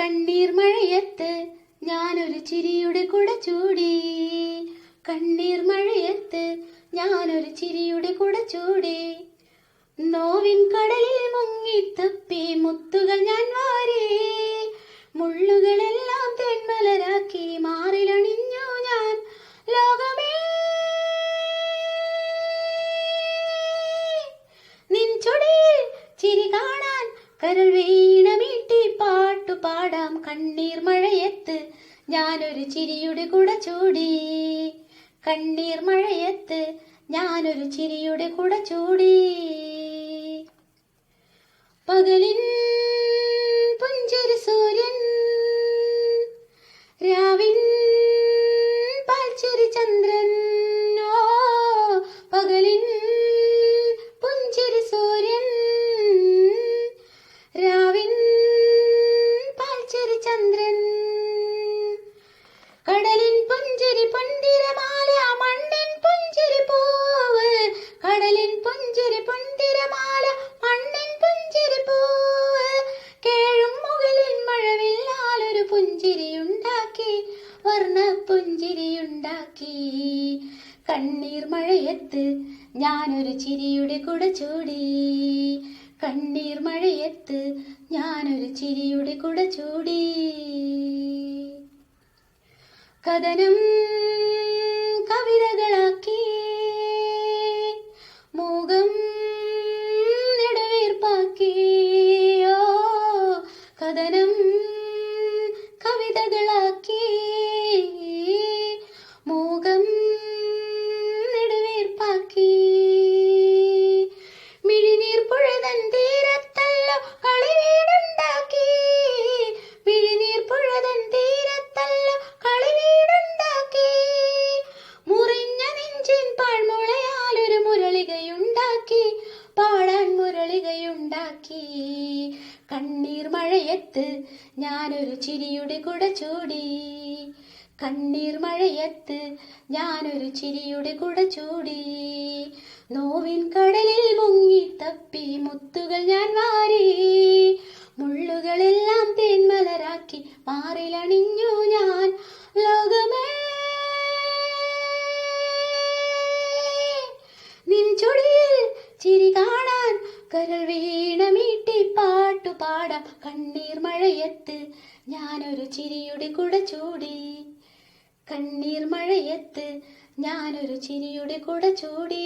കണ്ണീർ മഴയത്ത് ഞാനൊരു ചിരിയുടെ കുട ചൂടി. കണ്ണീർ മഴയത്ത് ഞാനൊരു ചിരിയുടെ കുട ചൂടി. നോവിൻ കടലിൽ മുങ്ങി മുങ്ങിത്തപ്പി മുത്തുകൾ ഞാൻ വാരി. മുള്ളുകളെല്ലാം തെന്മലരാക്കി മാറിലണിഞ്ഞു ഞാൻ. ലോകമേ. നിൻ ചുടിയിൽ ചിരി കാണാൻ കരൾ പാട്ടു പാടാം കണ്ണീർ മഴയത്ത്. ഞാനൊരു ചിരിയുടെ കുട ചൂടി. കണ്ണീർ മഴയത്ത്. ഞാനൊരു ചിരിയുടെ കുട ചൂടി. പകലിൻ ചന്ദ്രൻ. കടലിൻ പുഞ്ചിരി പൊന്തിരമാല മണ്ണിൻ പുഞ്ചിരി പൂവ്. കടലിൻ പുഞ്ചിരി പൊന്തിരമാല മണ്ണിൻ പുഞ്ചിരി പൂവ്. കേഴും മുകളിൽ മഴവില്ലാലൊരു പുഞ്ചിരിയുണ്ടാക്കി വർണ പുഞ്ചിരിയുണ്ടാക്കി. കണ്ണീർ മഴയത്ത് ഞാനൊരു ചിരിയുടെ കുട ചൂടി. കണ്ണീർ മഴയത്ത് ഞാനൊരു ചിരിയുടെ കുട ചൂടി. കഥനം കവിതകളാക്കി. മൂകം നെടുവീർപ്പാക്കി. ഓ കഥനം മുരളികയുണ്ടാക്കി കണ്ണീർ മഴയത്ത് ഞാനൊരു ചിരിയുടെ കുട ചൂടി. കണ്ണീർ മഴയത്ത് ഞാനൊരു ചിരിയുടെ കുട ചൂടി. നോവിൻ കടലിൽ മുങ്ങി തപ്പി മുത്തുകൾ ഞാൻ വാരി. മുള്ളുകളെല്ലാം തേന്മലരാക്കി മാറിലണിഞ്ഞു കരൾ വീണമീട്ടി പാട്ടു പാടാം. കണ്ണീർ മഴയത്ത് ഞാനൊരു ചിരിയുടെ കുട ചൂടി. കണ്ണീർ മഴയത്ത് ഞാനൊരു ചിരിയുടെ കുട ചൂടി.